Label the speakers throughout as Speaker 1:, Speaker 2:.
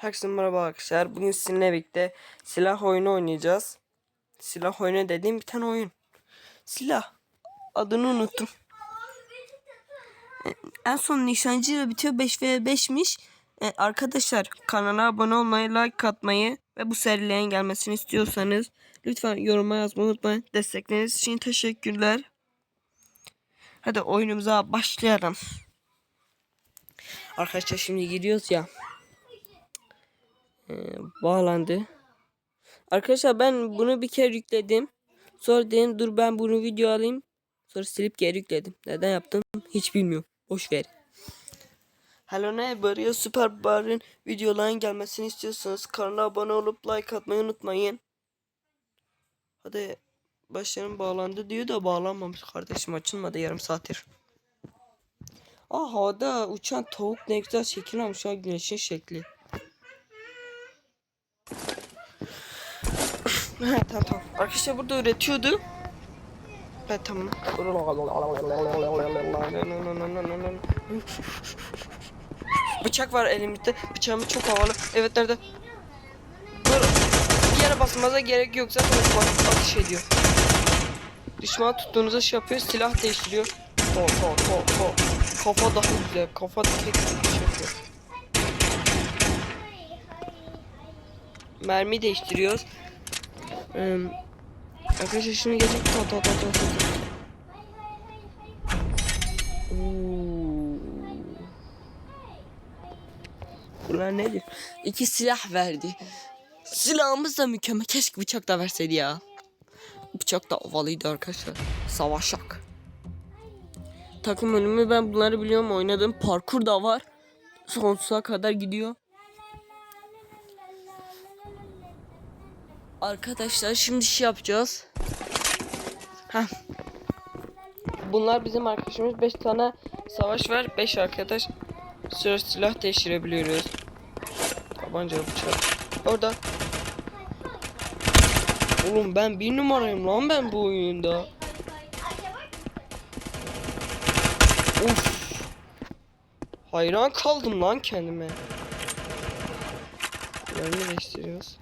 Speaker 1: Herkese merhaba arkadaşlar. Bugün sizinle birlikte silah oyunu oynayacağız. Silah oyunu dediğim bir tane oyun. Silah. Adını unuttum. En son nişancıyla bitiyor 5 ve 5'miş. E, arkadaşlar kanala abone olmayı, like atmayı ve bu serilerin gelmesini istiyorsanız lütfen yoruma yazmayı unutmayın. Destekleriniz için teşekkürler. Hadi oyunumuza başlayalım. Arkadaşlar şimdi gidiyoruz ya. Ee, bağlandı. Arkadaşlar ben bunu bir kere yükledim. Sonra dedim dur ben bunu video alayım. Sonra silip geri yükledim. Neden yaptım hiç bilmiyorum. Boş ver. Hello Neighbor ya Süper Bar'ın videoların gelmesini istiyorsanız kanala abone olup like atmayı unutmayın. Hadi başlarım bağlandı diyor da bağlanmamış kardeşim açılmadı yarım saattir. Aa havada uçan tavuk ne güzel şekil almış ha güneşin şekli. Ha, tamam tamam. Arkadaşlar burada üretiyordu. Evet tamam. Bıçak var elimizde. Bıçağımız çok havalı. Evet nerede? Dur. Yere basmanıza gerek yok. Zaten otomatik atış ediyor. Düşman tuttuğunuzda şey yapıyor. Silah değiştiriyor. To to to to. Kafa daha güzel. Kafa tek şey yapıyor. Mermi değiştiriyoruz. Ee, arkadaşlar şunu gelecek. Ta ta ta ta ta. Bunlar nedir? İki silah verdi. Silahımız da mükemmel. Keşke bıçak da verseydi ya. Bıçak da havalıydı arkadaşlar. Savaşak. Takım önümü ben bunları biliyorum. Oynadım. Parkur da var. Sonsuza kadar gidiyor. Arkadaşlar şimdi şey yapacağız. Heh. Bunlar bizim arkadaşımız. 5 tane savaş var. 5 arkadaş. Sıra silah değiştirebiliyoruz. Tabanca bıçak. Orada. Oğlum ben bir numarayım lan ben bu oyunda. Uf. Hayran kaldım lan kendime. Yerini değiştiriyoruz.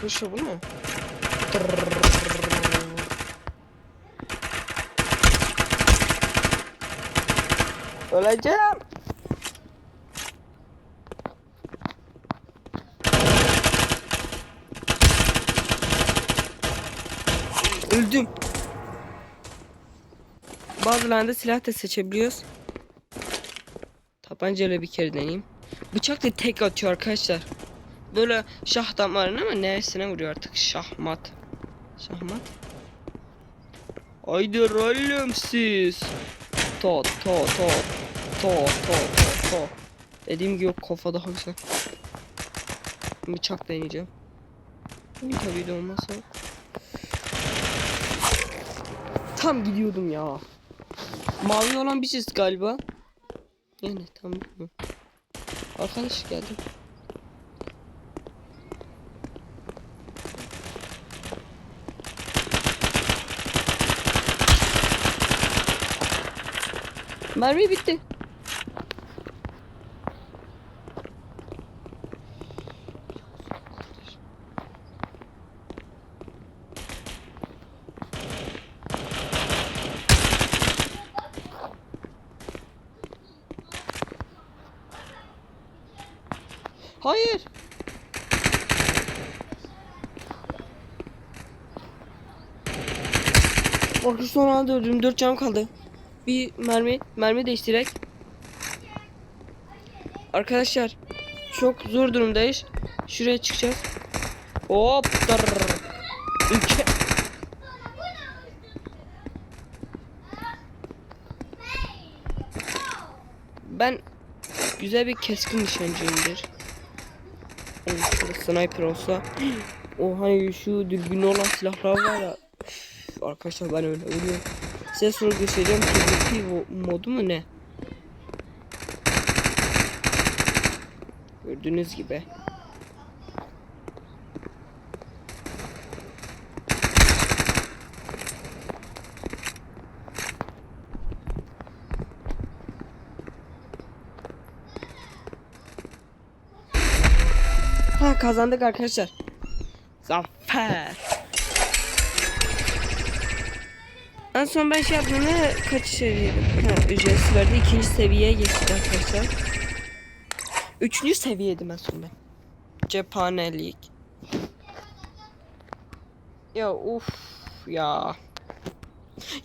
Speaker 1: Arkadaşlar bu ne? Öleceğim. Öldüm. Bazılarında silah da seçebiliyoruz. Tabancayla bir kere deneyeyim. Bıçak da tek atıyor arkadaşlar. Böyle şah damarına ama neresine vuruyor artık şahmat. Şahmat. Haydi rallem siz. To to to to to to to. Dediğim gibi kafa daha güzel. Bıçak deneyeceğim. Tabii de olmazsa. Tam gidiyordum ya. Mavi olan biziz galiba. Yani tam. Arkadaş geldi. Mermi bitti. Hayır. Bak son anda öldüm. 4 canım kaldı. Bir mermi, mermi değiştirerek. Arkadaşlar çok zor durumdayız. Şuraya çıkacağız. Hop. Ülke. Ben güzel bir keskin nişancıyımdır. Şurada sniper olsa. O hani şu dürbünü olan silahlar var ya. Üf, arkadaşlar ben öyle ölüyorum. Size soru göstereceğim. PvP modu mu ne? Gördüğünüz gibi. Ha kazandık arkadaşlar. Zafer. En son ben şey yaptığımda kaç seviyeydim? Ha ücretsiz verdi. İkinci seviyeye geçtik arkadaşlar. Üçüncü seviyeydim en son ben. Cephanelik. Ya uf ya.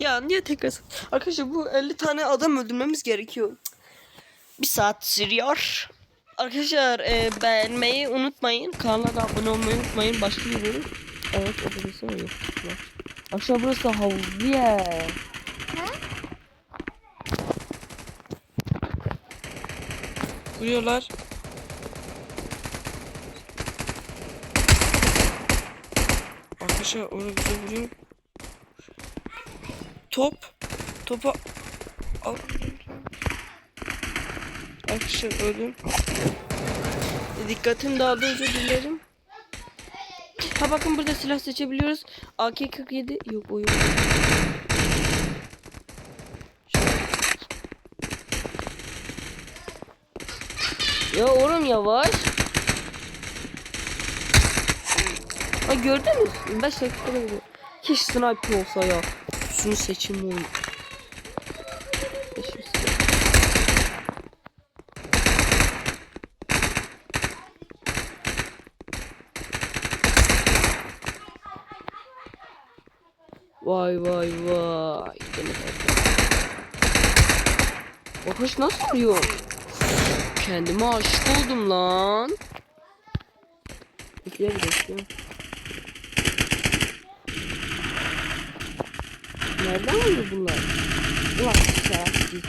Speaker 1: Ya niye tekrar... Arkadaşlar bu 50 tane adam öldürmemiz gerekiyor. Bir saat sürüyor. Arkadaşlar e, beğenmeyi unutmayın. Kanala abone olmayı unutmayın. Başlıyoruz. Evet o burası mı yok? Aşağı burası havliye. Vuruyorlar. Arkadaşlar orada bize vuruyor. Top. Topa. Al. Arkadaşlar öldüm. Dikkatim dağıldı özür dilerim. Ha bakın burada silah seçebiliyoruz. AK-47 yok o yok. Ya oğlum yavaş. Ha gördünüz mü? 5 dakikada gidiyor. Keşke sniper olsa ya. Şunu seçim oğlum. Beşim silah. Vay vay vay. Bakış nasıl vuruyor? Kendime aşık oldum lan. Bekle bir bekle. Nereden vuruyor bunlar? Ulan şerefsiz.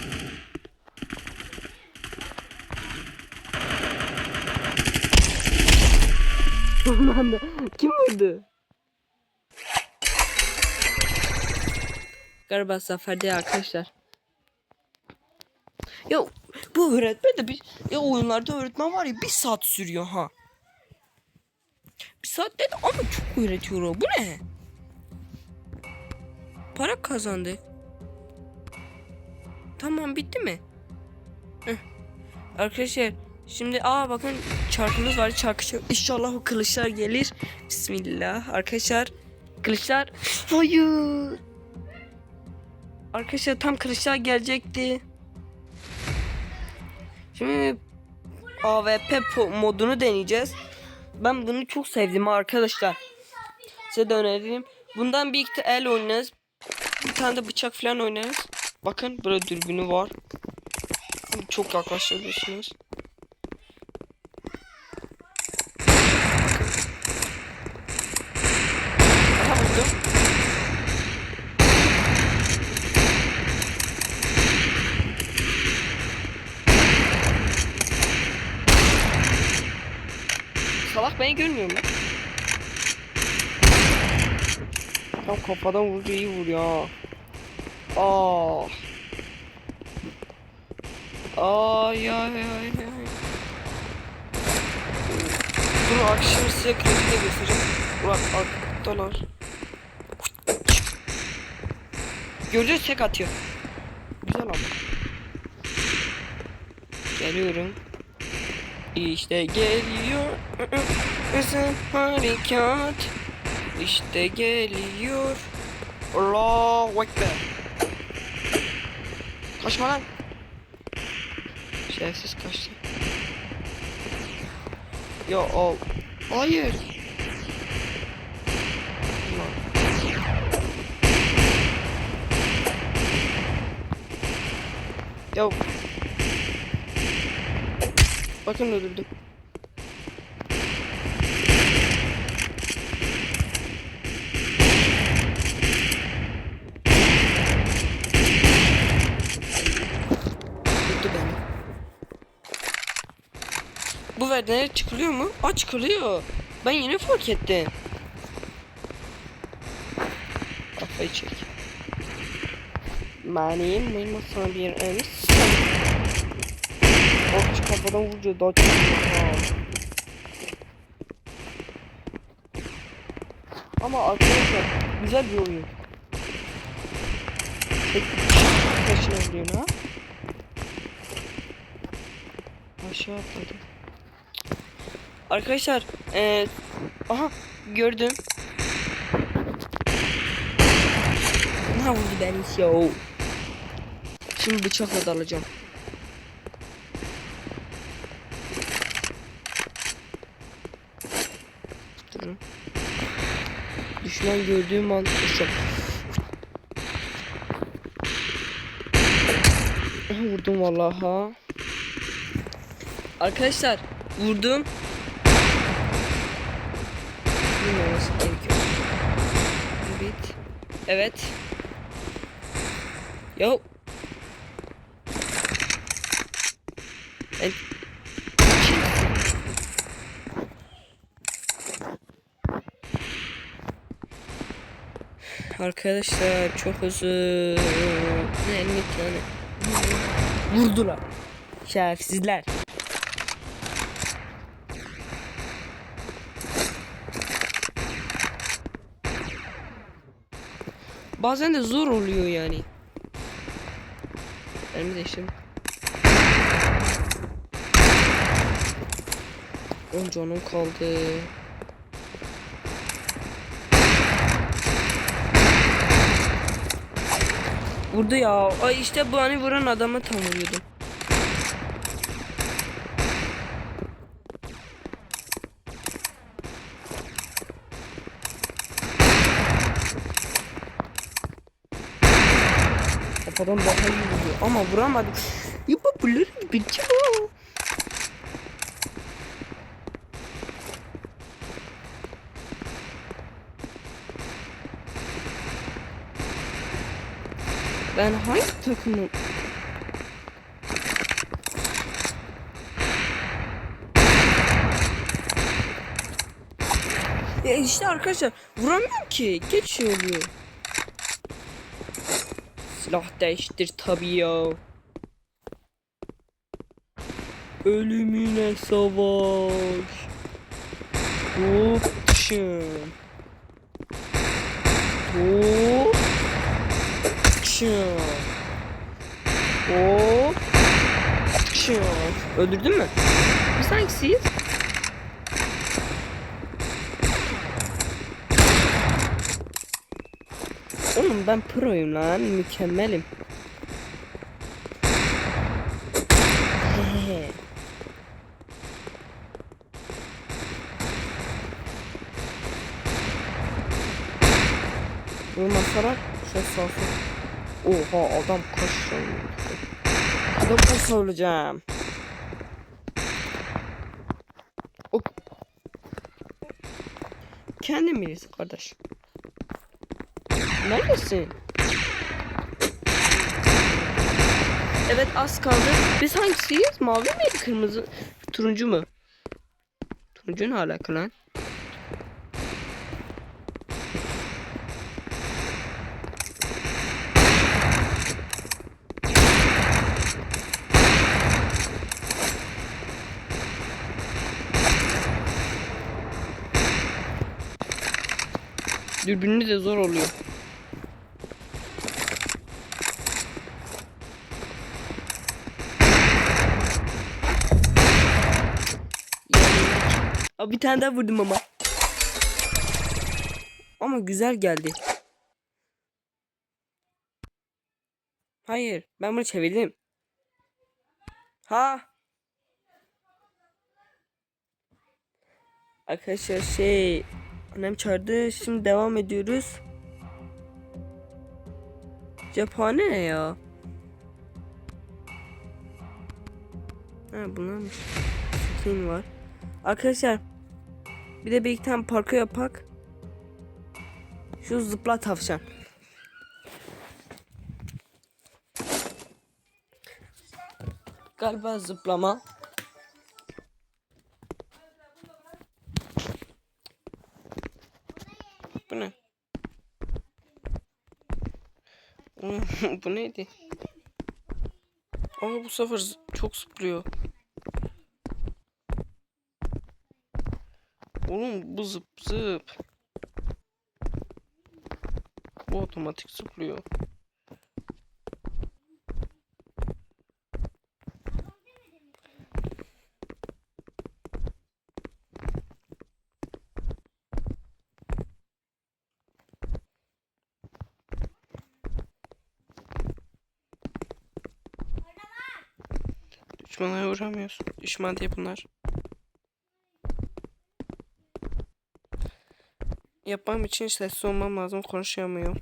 Speaker 1: Kim vurdu? Galiba zaferde arkadaşlar. Ya bu öğretmen de bir ya oyunlarda öğretmen var ya bir saat sürüyor ha. Bir saat dedi ama çok öğretiyor o. Bu ne? Para kazandı. Tamam bitti mi? Heh. Arkadaşlar şimdi aa bakın çarkımız var çarkı çark- İnşallah o kılıçlar gelir. Bismillah arkadaşlar. Kılıçlar. Hayır. Arkadaşlar tam kılıçlar gelecekti. Şimdi po- modunu deneyeceğiz. Ben bunu çok sevdim arkadaşlar. Size de öneririm. Bundan bir iki el oynarız. Bir tane de bıçak falan oynarız. Bakın burada dürbünü var. Çok yaklaşabiliyorsunuz. Aha vurdum. Salak beni görmüyor mu? Tam kafadan vurdu iyi vur ya. Aa. Ay ay ay ay. Dur akşam size kredi de göstereceğim. Ulan arkadalar. Gördünüz tek atıyor. Güzel ama. Geliyorum. İşte geliyor Hızlı harekat İşte geliyor. Allahu Ekber. Kaçma lan. Şerefsiz kaçtı. Ya al Hayır. Ya Bakın öldürdüm. Öldü beni. Bu verdenler çıkılıyor mu? Aa çıkılıyor. Ben yeni fark ettim. Kafayı çek. Benim benim sana bir enis. Okçu kafadan vurunca daha çok vuruyor. Ama arkadaşlar güzel bir oyun. Tek başına vuruyor ha. Aşağı atladı. Arkadaşlar eee aha gördüm. Ne vurdu beni ya? Şimdi bıçakla dalacağım. Durun. Düşman gördüğüm an uçak. Vurdum vallahi ha. Arkadaşlar vurdum. Bilmiyorum gerekiyor. Evet. Evet. Yo. Arkadaşlar çok özür. Ne ne tane. Vurdular. Şerefsizler. Bazen de zor oluyor yani. Ben mi değiştim? On canım kaldı. Vurdu ya. Ay işte bu hani vuran adamı tam vuruyordum. Kafadan daha iyi vuruyor ama vuramadım. Yapabilir gibi ya. Ben hangi takımım? Ya işte arkadaşlar vuramıyorum ki. Geç şey oluyor. Silah değiştir tabii ya. Ölümüne savaş. Şın. Hop şın. Öldürdün mü? Biz hangisiyiz? Oğlum ben proyum lan. Mükemmelim. Vurmasalar şey sağsın. Oha adam vurdu. Adam kaç olacağım. Hop. Kendin bilirsin kardeş. Neredesin? Evet az kaldı. Biz hangisiyiz? Mavi mi? Kırmızı? Turuncu mu? Turuncu ne alaka lan? Dürbünlü de zor oluyor. Aa, bir tane daha vurdum ama. Ama güzel geldi. Hayır, ben bunu çevirdim. Ha. Arkadaşlar şey annem çağırdı. Şimdi devam ediyoruz. Cephane ne ya? Ha bunlarmış. Skin var. Arkadaşlar bir de bir tane parkur yapak. Şu zıpla tavşan. Galiba zıplama. Bu ne? bu neydi? Ama bu sefer çok zıplıyor. Oğlum bu zıp zıp. Bu otomatik zıplıyor. Düşmana vuramıyorsun. Düşman diye bunlar. Yapmam için sessiz olmam lazım. Konuşamıyorum.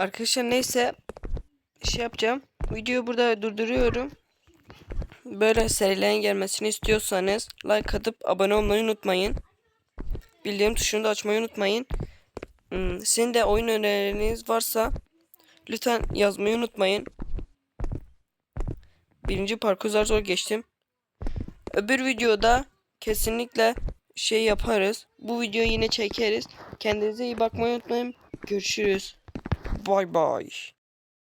Speaker 1: Arkadaşlar neyse şey yapacağım. Videoyu burada durduruyorum. Böyle serilerin gelmesini istiyorsanız like atıp abone olmayı unutmayın. Bildirim tuşunu da açmayı unutmayın. Hmm, Sizin de oyun önerileriniz varsa lütfen yazmayı unutmayın. Birinci parkur zor geçtim. Öbür videoda kesinlikle şey yaparız. Bu videoyu yine çekeriz. Kendinize iyi bakmayı unutmayın. Görüşürüz. Bye bye.